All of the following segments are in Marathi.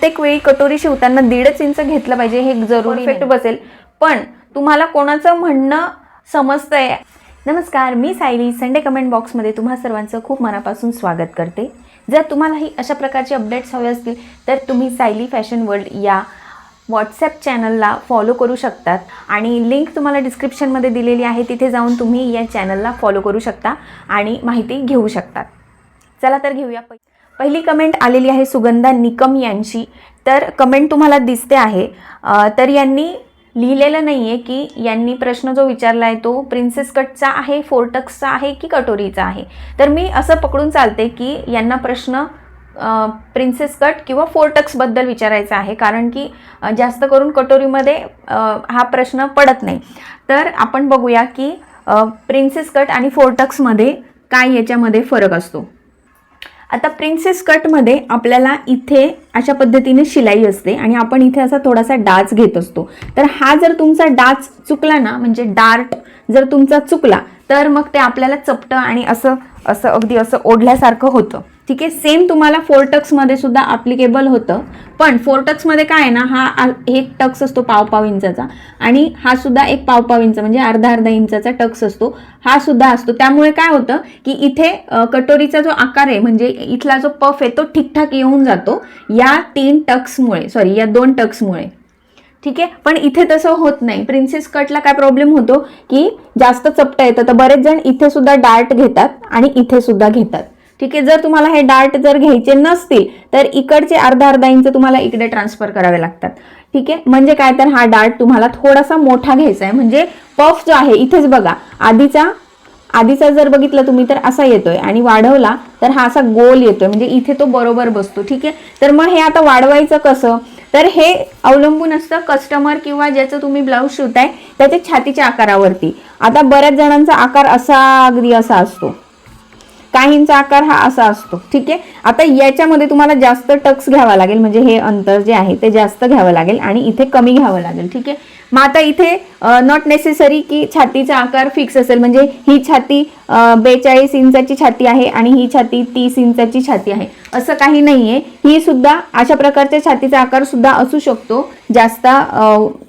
प्रत्येक वेळी कटोरी शिवताना दीडच इंच घेतलं पाहिजे हे जरुरी बसेल. पण तुम्हाला कोणाचं म्हणणं समजतंय? नमस्कार मी सायली. संडे कमेंट बॉक्समध्ये तुम्हा सर्वांचं खूप मनापासून स्वागत करते. जर तुम्हालाही अशा प्रकारचे अपडेट्स हवे असतील तर तुम्ही सायली फॅशन वर्ल्ड या व्हॉट्सॲप चॅनलला फॉलो करू शकतात. आणि लिंक तुम्हाला डिस्क्रिप्शनमध्ये दिलेली आहे तिथे जाऊन तुम्ही या चॅनलला फॉलो करू शकता आणि माहिती घेऊ शकतात चला तर घेऊया. पहिली कमेंट आलेली आहे सुगंधा निकम यांची. तर कमेंट तुम्हाला दिसते आहे. तर यांनी लिहिलेलं नाही आहे की यांनी प्रश्न जो विचारला आहे तो प्रिन्सेस कटचा आहे फोर्टक्सचा आहे की कटोरीचा आहे? तर मी असं पकडून चालते की यांना प्रश्न प्रिन्सेस कट किंवा फोर्टक्सबद्दल विचारायचा आहे. कारण की जास्त करून कटोरीमध्ये हा प्रश्न पडत नाही. तर आपण बघूया की प्रिन्सेस कट आणि फोर्टक्समध्ये काय याच्यामध्ये फरक असतो. आता प्रिन्सेस कटमध्ये आपल्याला इथे अशा पद्धतीने शिलाई असते आणि आपण इथे असा थोडासा डाच घेत असतो. तर हा जर तुमचा डाच चुकला ना म्हणजे डार्ट जर तुमचा चुकला तर मग ते आपल्याला चपटं आणि असं असं अगदी असं ओढल्यासारखं होतं. ठीक आहे? सेम तुम्हाला फोरटक्समध्ये सुद्धा ॲप्लिकेबल होतं. पण फोरटक्समध्ये काय आहे ना हा एक टक्स असतो पाव पाव इंचाचा आणि हा सुद्धा एक पाव पाव इंच म्हणजे अर्धा अर्धा इंचाचा टक्स असतो. हा सुद्धा असतो. त्यामुळे काय होतं की इथे कटोरीचा जो आकार आहे म्हणजे इथला जो पफ आहे तो ठीकठाक येऊन जातो या तीन टक्समुळे सॉरी या दोन टक्समुळे ठीक आहे? पण इथे तसं होत नाही. प्रिन्सेस कटला काय प्रॉब्लेम होतो की जास्त चपटा येतं. तर बरेच जण इथे सुद्धा डार्ट घेतात आणि इथे सुद्धा घेतात. ठीक आहे? जर तुम्हाला हे डार्ट जर घ्यायचे नसतील तर इकडचे अर्धा अर्धा इंच तुम्हाला इकडे ट्रान्सफर करावे लागतात. ठीक आहे? म्हणजे काय? तर हा डार्ट तुम्हाला थोडासा मोठा घ्यायचा आहे. म्हणजे पफ जो आहे इथेच बघा. आधीचा आधीचा जर बघितलं तुम्ही तर असा येतोय. आणि वाढवला तर हा असा गोल येतोय. म्हणजे इथे तो बरोबर बसतो. ठीक आहे? तर मग हे आता वाढवायचं कसं? तर हे अवलंबून असतं कस्टमर किंवा ज्याचं तुम्ही ब्लाऊज शिवताय त्याच्या छातीच्या आकारावरती. आता बऱ्याच जणांचा आकार असा अगदी असा असतो. काहींचा आकार हा असा असतो. ठीक आहे? आता याच्यामध्ये तुम्हाला जास्त टक्स घ्यावा लागेल. म्हणजे हे अंतर जे आहे ते जास्त घ्यावं लागेल आणि इथे कमी घ्यावं लागेल. ठीक आहे? मग आता इथे नॉट नेसेसरी की छातीचा आकार फिक्स असेल. म्हणजे ही छाती बेचाळीस इंचाची छाती आहे आणि ही छाती तीस इंचाची छाती आहे. असं काही नाही आहे ही सुद्धा अशा प्रकारच्या छातीचा आकार सुद्धा असू शकतो. जास्त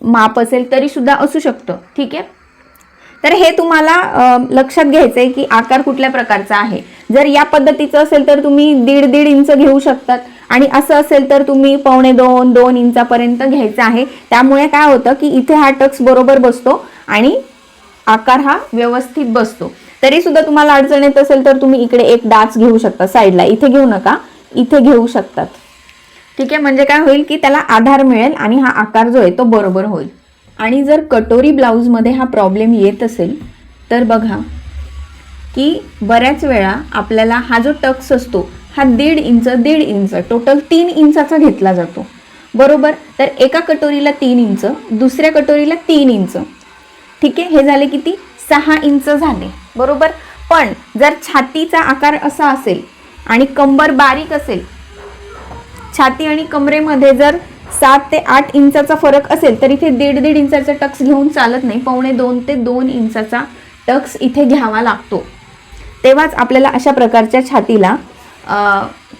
माप असेल तरी सुद्धा असू शकतं. ठीक आहे? तर हे तुम्हाला लक्षात घ्यायचं आहे की आकार कुठल्या प्रकारचा आहे. जर या पद्धतीचं असेल तर तुम्ही दीड दीड इंच घेऊ शकतात. आणि असं असेल तर तुम्ही पावणे दोन दोन इंचापर्यंत घ्यायचं आहे. त्यामुळे काय होतं की इथे हा टक्स बरोबर बसतो आणि आकार हा व्यवस्थित बसतो. तरी सुद्धा तुम्हाला अडचण येत असेल तर तुम्ही इकडे एक डाच घेऊ शकता साईडला. इथे घेऊ नका इथे घेऊ शकतात. ठीक आहे म्हणजे काय होईल की त्याला आधार मिळेल आणि हा आकार जो आहे तो बरोबर होईल. आणि जर कटोरी ब्लाऊजमध्ये हा प्रॉब्लेम येत असेल तर बघा की बऱ्याच वेळा आपल्याला हा जो टक्स असतो हा दीड इंच दीड इंच टोटल तीन इंचाचा घेतला जातो. बरोबर? तर एका कटोरीला तीन इंच दुसऱ्या कटोरीला तीन इंच. ठीक आहे? हे झाले किती? सहा इंच झाले. बरोबर? पण जर छातीचा आकार असा असेल आणि कंबर बारीक असेल छाती आणि कमरेमध्ये जर सात ते आठ इंचाचा फरक असेल तर इथे दीड दीड इंचाचा टक्स घेऊन चालत नाही. पावणे दोन ते दोन इंचाचा टक्स इथे घ्यावा लागतो. तेव्हाच आपल्याला अशा प्रकारच्या छातीला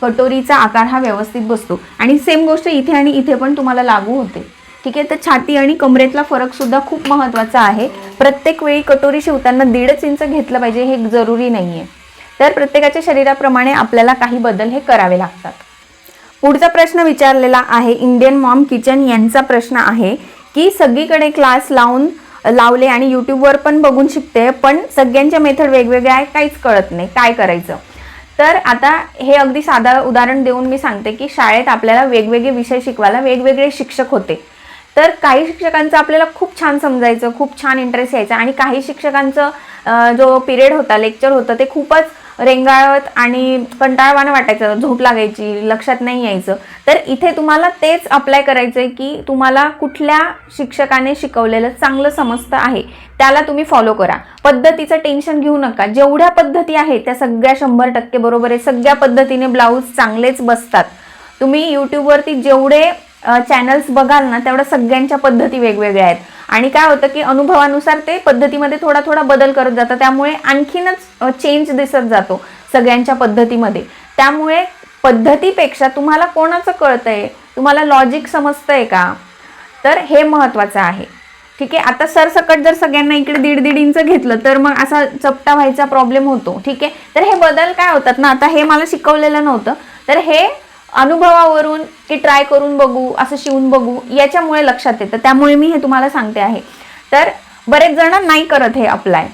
कटोरीचा आकार हा व्यवस्थित बसतो. आणि सेम गोष्ट इथे आणि इथे पण तुम्हाला लागू होते. ठीक आहे? तर छाती आणि कमरेतला फरकसुद्धा खूप महत्त्वाचा आहे. प्रत्येक वेळी कटोरी शिवताना दीडच इंच घेतलं पाहिजे हे जरुरी नाही आहे तर प्रत्येकाच्या शरीराप्रमाणे आपल्याला काही बदल हे करावे लागतात. पुढचा प्रश्न विचारलेला आहे इंडियन मॉम किचन यांचा प्रश्न आहे की सगळीकडे क्लास लावून लावले आणि यूट्यूबवर पण बघून शिकते पण सगळ्यांच्या मेथड वेगवेगळ्या आहे काहीच कळत नाही. काय करायचं? तर आता हे अगदी साधं उदाहरण देऊन मी सांगते की शाळेत आपल्याला वेगवेगळे विषय शिकवायला वेगवेगळे शिक्षक होते. तर काही शिक्षकांचं आपल्याला खूप छान समजायचं खूप छान इंटरेस्ट यायचा आणि काही शिक्षकांचं जो पिरियड होता लेक्चर होतं ते खूपच रेंगाळत आणि कंटाळवाणं वाटायचं झोप लागायची लक्षात नाही यायचं. तर इथे तुम्हाला तेच अप्लाय करायचं आहे की तुम्हाला कुठल्या शिक्षकाने शिकवलेलं चांगलं समजतं आहे त्याला तुम्ही फॉलो करा. पद्धतीचं टेन्शन घेऊ नका. जेवढ्या पद्धती आहेत त्या सगळ्या शंभर टक्के बरोबर आहे. सगळ्या पद्धतीने ब्लाऊज चांगलेच बसतात. तुम्ही यूट्यूबवरती जेवढे चॅनल्स बघाल ना तेवढ्या सगळ्यांच्या पद्धती वेगवेगळ्या आहेत. आणि काय होतं की अनुभवानुसार ते पद्धतीमध्ये थोडा थोडा बदल करत जातं त्यामुळे आणखीनच चेंज दिसत जातो सगळ्यांच्या पद्धतीमध्ये. त्यामुळे पद्धतीपेक्षा तुम्हाला कोणाचं कळतंय? तुम्हाला लॉजिक समजतंय का? तर हे महत्त्वाचं आहे. ठीक आहे? आता सरसकट जर सगळ्यांना इकडे दीड दीड इंच घेतलं तर मग असा चपटा व्हायचा प्रॉब्लेम होतो. ठीक आहे? तर हे बदल काय होतात ना? आता हे मला शिकवलेलं नव्हतं. तर हे अनुभवावरून की ट्राय करून बघू असं शिवून बघू याच्यामुळे लक्षात येतं. त्यामुळे मी हे तुम्हाला सांगते आहे. तर बरेच जण नाही करत हे अप्लाय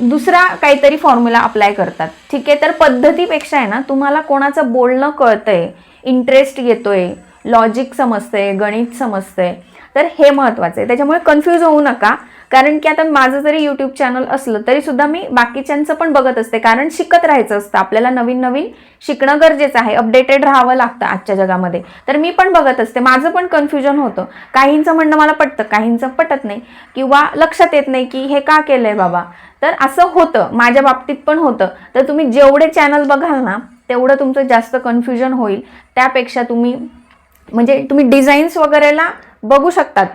दुसरा काहीतरी फॉर्म्युला अप्लाय करतात. ठीक आहे? तर पद्धतीपेक्षा आहे ना तुम्हाला कोणाचं बोलणं कळतंय इंटरेस्ट येतोय लॉजिक समजतंय गणित समजतंय तर हे महत्त्वाचं आहे. त्याच्यामुळे कन्फ्यूज होऊ नका. कारण की आता माझं जरी यूट्यूब चॅनल असलं तरी सुद्धा मी बाकीच्यांचं पण बघत असते. कारण शिकत राहायचं असतं. आपल्याला नवीन नवीन शिकणं गरजेचं आहे. अपडेटेड राहावं लागतं आजच्या जगामध्ये. तर मी पण बघत असते. माझं पण कन्फ्युजन होतं. काहींचं म्हणणं मला पटतं काहींचं पटत नाही. किंवा लक्षात येत नाही की हे का केलं आहे बाबा? तर असं होतं. माझ्या बाबतीत पण होतं. तर तुम्ही जेवढे चॅनल बघाल ना तेवढं तुमचं जास्त कन्फ्युजन होईल. त्यापेक्षा तुम्ही म्हणजे तुम्ही डिझाईन्स वगैरेला बघू शकतात.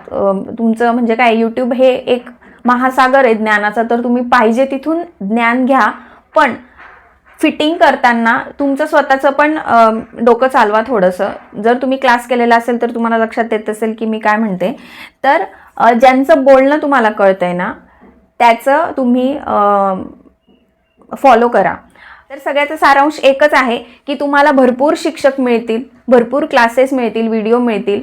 तुमचं म्हणजे काय यूट्यूब हे एक महासागर आहे ज्ञानाचा तर तुम्ही पाहिजे तिथून ज्ञान घ्या. पण फिटिंग करताना तुमचं स्वतःचं पण डोकं चालवा थोडंसं. जर तुम्ही क्लास केलेला असेल तर तुम्हाला लक्षात येत असेल की मी काय म्हणते. तर ज्यांचं बोलणं तुम्हाला कळतं आहे ना त्याचं तुम्ही फॉलो करा. तर सगळ्याचा सारांश एकच आहे की तुम्हाला भरपूर शिक्षक मिळतील भरपूर क्लासेस मिळतील व्हिडिओ मिळतील.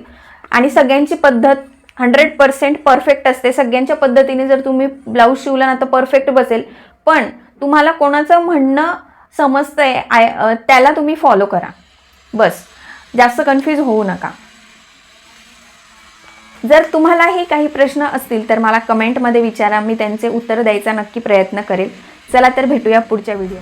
आणि सगळ्यांची पद्धत हंड्रेड पर्सेंट परफेक्ट असते. सगळ्यांच्या पद्धतीने जर तुम्ही ब्लाऊज शिवला ना तर परफेक्ट बसेल. पण तुम्हाला कोणाचं म्हणणं समजतंय आय त्याला तुम्ही फॉलो करा. बस. जास्त कन्फ्यूज होऊ नका. जर तुम्हालाही काही प्रश्न असतील तर मला कमेंटमध्ये विचारा. मी त्यांचे उत्तर द्यायचा नक्की प्रयत्न करेल. चला तर भेटूया पुढच्या व्हिडिओ